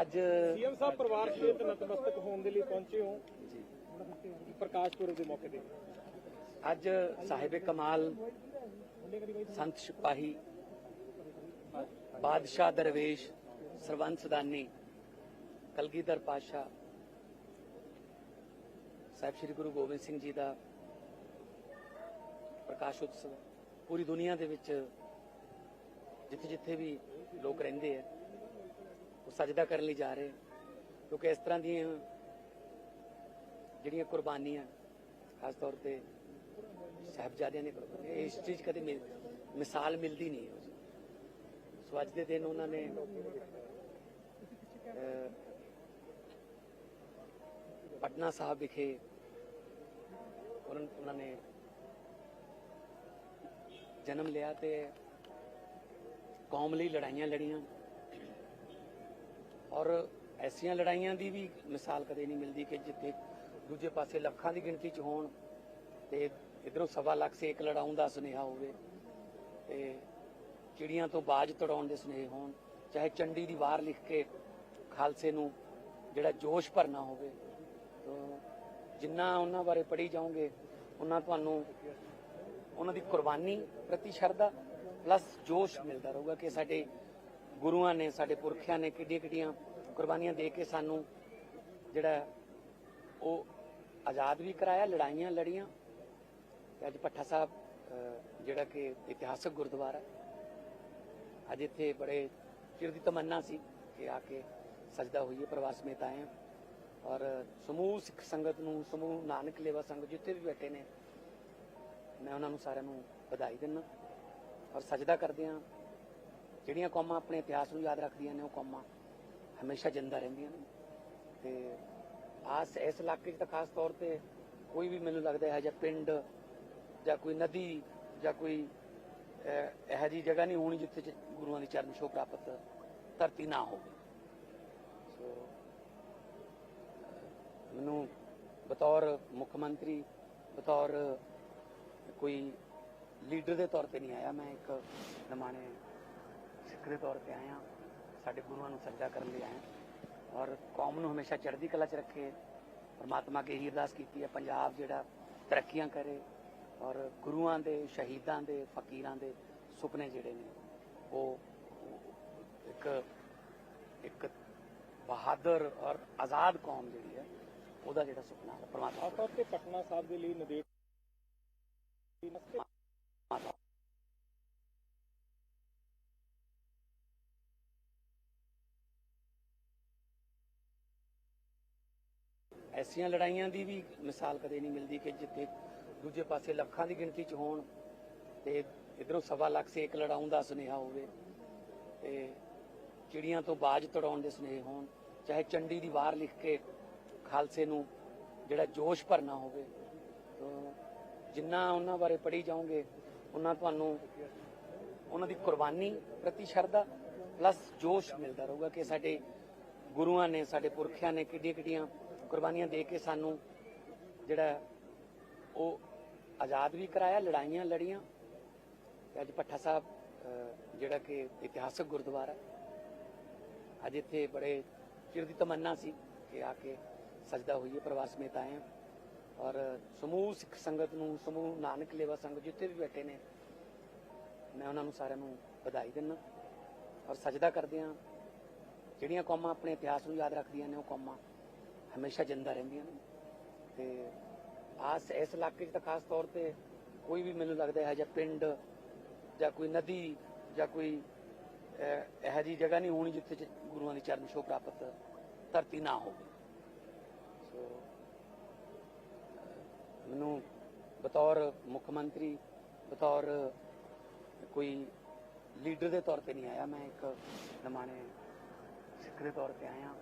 ਅੱਜ ਸੀਐਮ ਸਾਹਿਬ ਪਰਿਵਾਰ ਸਮੇਤ ਨਤਮਸਤਕ ਹੋਣ ਦੇ ਲਈ ਪਹੁੰਚੇ ਹੋ। ਜੀ। ਪ੍ਰਕਾਸ਼ ਪੁਰਬ ਦੇ ਮੌਕੇ ਤੇ। ਅੱਜ ਸਾਹਿਬ ਕਮਾਲ ਸੰਤ ਸਿਪਾਹੀ ਬਾਦਸ਼ਾਹ ਦਰਵੇਸ਼ ਸਰਵੰਤ ਸਦਾਨੀ ਕਲਗੀਧਰ ਪਾਸ਼ਾ ਸਾਹਿਬ ਸ੍ਰੀ ਗੁਰੂ ਗੋਬਿੰਦ ਸਿੰਘ ਜੀ ਦਾ ਪ੍ਰਕਾਸ਼ ਉਤਸਵ। ਪੂਰੀ ਦੁਨੀਆ ਦੇ ਵਿੱਚ ਜਿੱਥੇ ਜਿੱਥੇ ਵੀ ਲੋਕ ਰਹਿੰਦੇ ਆ ਉਹ ਸਜਦਾ ਕਰਨ ਲਈ ਜਾ ਰਹੇ ਕਿਉਂਕਿ ਇਸ ਤਰ੍ਹਾਂ ਦੀਆਂ ਜਿਹੜੀਆਂ ਕੁਰਬਾਨੀਆਂ ਖਾਸ ਤੌਰ ਤੇ ਸਾਹਿਬਜ਼ਾਦਿਆਂ ਨੇ ਕੁਰਬਾਨੀ ਇਹ ਇਸ ਚੀਜ਼ ਕਦੇ ਮਿਲ- ਮਿਸਾਲ ਮਿਲਦੀ ਨਹੀਂ ਸੋ ਅੱਜ ਦੇ ਦਿਨ ਉਹਨਾਂ ਨੇ ਪਟਨਾ ਸਾਹਿਬ ਵਿਖੇ ਉਹਨਾਂ ਉਹਨਾਂ ਨੇ ਜਨਮ ਲਿਆ ਤੇ ਕੌਮ ਲਈ ਲੜਾਈਆਂ ਲੜੀਆਂ। ਔਰ ਐਸੀਆਂ ਲੜਾਈਆਂ ਦੀ ਵੀ ਮਿਸਾਲ ਕਦੇ ਨਹੀਂ ਮਿਲਦੀ ਕਿ ਜਿੱਥੇ ਦੂਜੇ ਪਾਸੇ ਲੱਖਾਂ ਦੀ ਗਿਣਤੀ 'ਚ ਹੋਣ ਤੇ ਇਧਰੋਂ ਸਵਾ ਲੱਖ ਸੇਕ ਲੜਾਉਣ ਦਾ ਸੁਨੇਹਾ ਹੋਵੇ ਤੇ ਚਿੜੀਆਂ ਤੋਂ ਬਾਜ ਤੜਾਉਣ ਦੇ ਸੁਨੇਹੇ ਹੋਣ, ਚਾਹੇ ਚੰਡੀ ਦੀ ਵਾਰ ਲਿਖ ਕੇ ਖਾਲਸੇ ਨੂੰ ਜਿਹੜਾ ਜੋਸ਼ ਭਰਨਾ ਹੋਵੇ ਜਿੰਨਾ ਉਹਨਾਂ ਬਾਰੇ ਪੜ੍ਹੀ ਜਾਓਗੇ, ਉਹਨਾਂ ਤੁਹਾਨੂੰ ਉਹਨਾਂ ਦੀ ਕੁਰਬਾਨੀ ਪ੍ਰਤੀ ਸ਼ਰਧਾ ਪਲੱਸ ਜੋਸ਼ ਮਿਲਦਾ ਰਹੂਗਾ ਕਿ ਸਾਡੇ ਗੁਰੂਆਂ ਨੇ, ਸਾਡੇ ਪੁਰਖਿਆਂ ਨੇ ਕਿੱਡੀਆਂ ਕਿੱਡੀਆਂ ਕੁਰਬਾਨੀਆਂ ਦੇ ਕੇ ਸਾਨੂੰ ਜਿਹੜਾ ਉਹ ਆਜ਼ਾਦ ਵੀ ਕਰਾਇਆ, ਲੜਾਈਆਂ ਲੜੀਆਂ। ਤੇ ਅੱਜ ਪੱਠਾ ਸਾਹਿਬ ਜਿਹੜਾ ਕਿ ਇਤਿਹਾਸਕ ਗੁਰਦੁਆਰਾ ਅੱਜ ਇੱਥੇ ਬੜੇ ਚਿਰ ਦੀ ਤਮੰਨਾ ਸੀ ਕਿ ਆ ਕੇ ਸਜਦਾ ਹੋਈਏ ਪਰਿਵਾਰ ਸਮੇਤ ਆਏ ਹਾਂ। ਔਰ ਸਮੂਹ ਸਿੱਖ ਸੰਗਤ ਨੂੰ, ਸਮੂਹ ਨਾਨਕ ਲੇਵਾ ਸੰਗਤ ਜਿੱਥੇ ਵੀ ਬੈਠੇ ਨੇ, ਮੈਂ ਉਹਨਾਂ ਨੂੰ ਸਾਰਿਆਂ ਨੂੰ ਵਧਾਈ ਦਿੰਦਾ। ਔਰ ਸਜਦਾ ਕਰਦੇ ਹਾਂ। ਜਿਹੜੀਆਂ ਕੌਮਾਂ ਆਪਣੇ ਇਤਿਹਾਸ ਨੂੰ ਯਾਦ ਰੱਖਦੀਆਂ ਨੇ ਉਹ ਕੌਮਾਂ ਹਮੇਸ਼ਾ ਜਿੰਦਾ ਰਹਿੰਦੀਆਂ ਨੇ। ਤੇ ਆਸ ਇਸ ਇਲਾਕੇ 'ਚ ਤਾਂ ਖਾਸ ਤੌਰ ਤੇ ਕੋਈ ਵੀ ਮੈਨੂੰ ਲੱਗਦਾ ਹੈ ਜਾਂ ਪਿੰਡ ਜਾਂ ਕੋਈ ਨਦੀ ਜਾਂ ਕੋਈ ਅਹ, ਇਹੋ ਜਿਹੀ ਜਗ੍ਹਾ ਨਹੀਂ ਹੋਣੀ ਜਿੱਥੇ ਗੁਰੂਆਂ ਦੀ ਚਰਨ ਛੋਹ ਪ੍ਰਾਪਤ ਧਰਤੀ ਨਾ ਹੋਵੇ। ਸੋ ਮੈਨੂੰ ਬਤੌਰ ਮੁੱਖ ਮੰਤਰੀ ਬਤੌਰ ਕੋਈ ਲੀਡਰ ਦੇ ਤੌਰ ਤੇ ਨਹੀਂ ਆਇਆ। ਮੈਂ ਇੱਕ ਨਮਾਣੇ ਸਿੱਖ ਦੇ ਤੌਰ ਤੇ ਆਇਆ ਸਾਡੇ ਗੁਰੂਆਂ ਨੂੰ ਸਜਦਾ ਕਰਨ ਲਈ ਆਇਆ ਔਰ ਕੌਮ ਨੂੰ ਹਮੇਸ਼ਾ ਚੜ੍ਹਦੀ ਕਲਾ 'ਚ ਰੱਖੇ। ਪਰਮਾਤਮਾ ਕੇ ਹੀ ਅਰਦਾਸ ਕੀਤੀ ਹੈ, ਪੰਜਾਬ ਜਿਹੜਾ ਤਰੱਕੀਆਂ ਕਰੇ ਔਰ ਗੁਰੂਆਂ ਦੇ, ਸ਼ਹੀਦਾਂ ਦੇ, ਫਕੀਰਾਂ ਦੇ ਸੁਪਨੇ ਜਿਹੜੇ ਨੇ, ਉਹ ਇੱਕ ਇੱਕ ਬਹਾਦਰ ਔਰ ਆਜ਼ਾਦ ਕੌਮ ਜਿਹੜੀ ਹੈ, ਉਹਦਾ ਜਿਹੜਾ ਸੁਪਨਾ ਹੈ, ਪਰਮਾਤਮਾ ਖਾਸ ਤੌਰ ਤੇ ਪਟਨਾ ਸਾਹਿਬ ਦੇ ਲਈ ਨਦੇੜ ਪਰਮਾਤਮਾ ਐਸੀਆਂ ਲੜਾਈਆਂ ਦੀ ਵੀ ਮਿਸਾਲ ਕਦੇ ਨਹੀਂ ਮਿਲਦੀ ਕਿ ਜਿੱਥੇ ਦੂਜੇ ਪਾਸੇ ਲੱਖਾਂ ਦੀ ਗਿਣਤੀ 'ਚ ਹੋਣ ਤੇ ਇਧਰੋਂ ਸਵਾ ਲੱਖ ਸੇਕ ਲੜਾਉਣ ਦਾ ਸੁਨੇਹਾ ਹੋਵੇ ਤੇ ਚਿੜੀਆਂ ਤੋਂ ਬਾਜ ਤੜਾਉਣ ਦੇ ਸੁਨੇਹੇ ਹੋਣ, ਚਾਹੇ ਚੰਡੀ ਦੀ ਵਾਰ ਲਿਖ ਕੇ ਖਾਲਸੇ ਨੂੰ ਜਿਹੜਾ ਜੋਸ਼ ਭਰਨਾ ਹੋਵੇ ਜਿੰਨਾ ਉਹਨਾਂ ਬਾਰੇ ਪੜ੍ਹੀ ਜਾਓਗੇ, ਉਹਨਾਂ ਤੁਹਾਨੂੰ ਉਹਨਾਂ ਦੀ ਕੁਰਬਾਨੀ ਪ੍ਰਤੀ ਸ਼ਰਧਾ ਪਲੱਸ ਜੋਸ਼ ਮਿਲਦਾ ਰਹੂਗਾ ਕਿ ਸਾਡੇ ਗੁਰੂਆਂ ਨੇ, ਸਾਡੇ ਪੁਰਖਿਆਂ ਨੇ ਕਿੱਡੀਆਂ ਕਿੱਡੀਆਂ ਕੁਰਬਾਨੀਆਂ ਦੇ ਕੇ ਸਾਨੂੰ ਜਿਹੜਾ ਉਹ ਆਜ਼ਾਦ ਵੀ ਕਰਾਇਆ, ਲੜਾਈਆਂ ਲੜੀਆਂ। ਤੇ ਅੱਜ ਪੱਠਾ ਸਾਹਿਬ ਜਿਹੜਾ ਕਿ ਇਤਿਹਾਸਕ ਗੁਰਦੁਆਰਾ ਅੱਜ ਇੱਥੇ ਬੜੇ ਚਿਰ ਦੀ ਤਮੰਨਾ ਸੀ ਕਿ ਆ ਕੇ ਸਜਦਾ ਹੋਈਏ, ਪ੍ਰਵਾਸ ਸਮੇਤ ਆਏ ਹਾਂ। ਔਰ ਸਮੂਹ ਸਿੱਖ ਸੰਗਤ ਨੂੰ, ਸਮੂਹ ਨਾਨਕ ਲੇਵਾ ਸੰਗਤ ਜਿੱਥੇ ਵੀ ਬੈਠੇ ਨੇ, ਮੈਂ ਉਹਨਾਂ ਨੂੰ ਸਾਰਿਆਂ ਨੂੰ ਵਧਾਈ ਦਿੰਦਾ ਔਰ ਸਜਦਾ ਕਰਦੇ ਹਾਂ। ਜਿਹੜੀਆਂ ਕੌਮਾਂ ਆਪਣੇ ਇਤਿਹਾਸ ਨੂੰ ਯਾਦ ਰੱਖਦੀਆਂ ਨੇ, ਉਹ ਕੌਮਾਂ ਹਮੇਸ਼ਾ ਜਿੰਦਾ ਰਹਿੰਦੀਆਂ ਨੇ। ਤੇ ਆਸ ਇਸ ਇਲਾਕੇ 'ਚ ਤਾਂ ਖਾਸ ਤੌਰ ਤੇ ਕੋਈ ਵੀ ਮੈਨੂੰ ਲੱਗਦਾ ਹੈ ਜਾਂ ਪਿੰਡ ਜਾਂ ਕੋਈ ਨਦੀ ਜਾਂ ਕੋਈ ਅਹ, ਇਹੋ ਜਿਹੀ ਜਗ੍ਹਾ ਨਹੀਂ ਹੋਣੀ ਜਿੱਥੇ ਗੁਰੂਆਂ ਦੀ ਚਰਨ ਛੋਹ ਪ੍ਰਾਪਤ ਧਰਤੀ ਨਾ ਹੋਵੇ। ਸੋ ਮੈਨੂੰ ਬਤੌਰ ਮੁੱਖ ਮੰਤਰੀ ਬਤੌਰ ਕੋਈ ਲੀਡਰ ਦੇ ਤੌਰ ਤੇ ਨਹੀਂ ਆਇਆ। ਮੈਂ ਇੱਕ ਨਮਾਣੇ ਸਿੱਖ ਦੇ ਤੌਰ ਤੇ ਆਇਆ।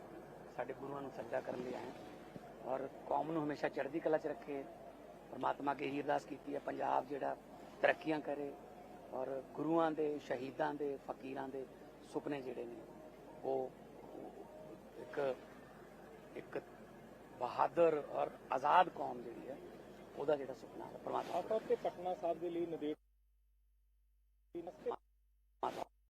ਸਾਡੇ ਗੁਰੂਆਂ ਨੂੰ ਸਜਦਾ ਕਰਨ ਲਈ ਆਇਆ ਔਰ ਕੌਮ ਨੂੰ ਹਮੇਸ਼ਾ ਚੜ੍ਹਦੀ ਕਲਾ 'ਚ ਰੱਖੇ। ਪਰਮਾਤਮਾ ਕੇ ਹੀ ਅਰਦਾਸ ਕੀਤੀ ਹੈ, ਪੰਜਾਬ ਜਿਹੜਾ ਤਰੱਕੀਆਂ ਕਰੇ ਔਰ ਗੁਰੂਆਂ ਦੇ, ਸ਼ਹੀਦਾਂ ਦੇ, ਫਕੀਰਾਂ ਦੇ ਸੁਪਨੇ ਜਿਹੜੇ ਨੇ, ਉਹ ਇੱਕ ਇੱਕ ਬਹਾਦਰ ਔਰ ਆਜ਼ਾਦ ਕੌਮ ਜਿਹੜੀ ਹੈ, ਉਹਦਾ ਜਿਹੜਾ ਸੁਪਨਾ ਹੈ, ਪਰਮਾਤਮਾ ਖਾਸ ਤੌਰ ਤੇ ਪਟਨਾ ਸਾਹਿਬ ਦੇ ਲਈ ਨਦੇੜ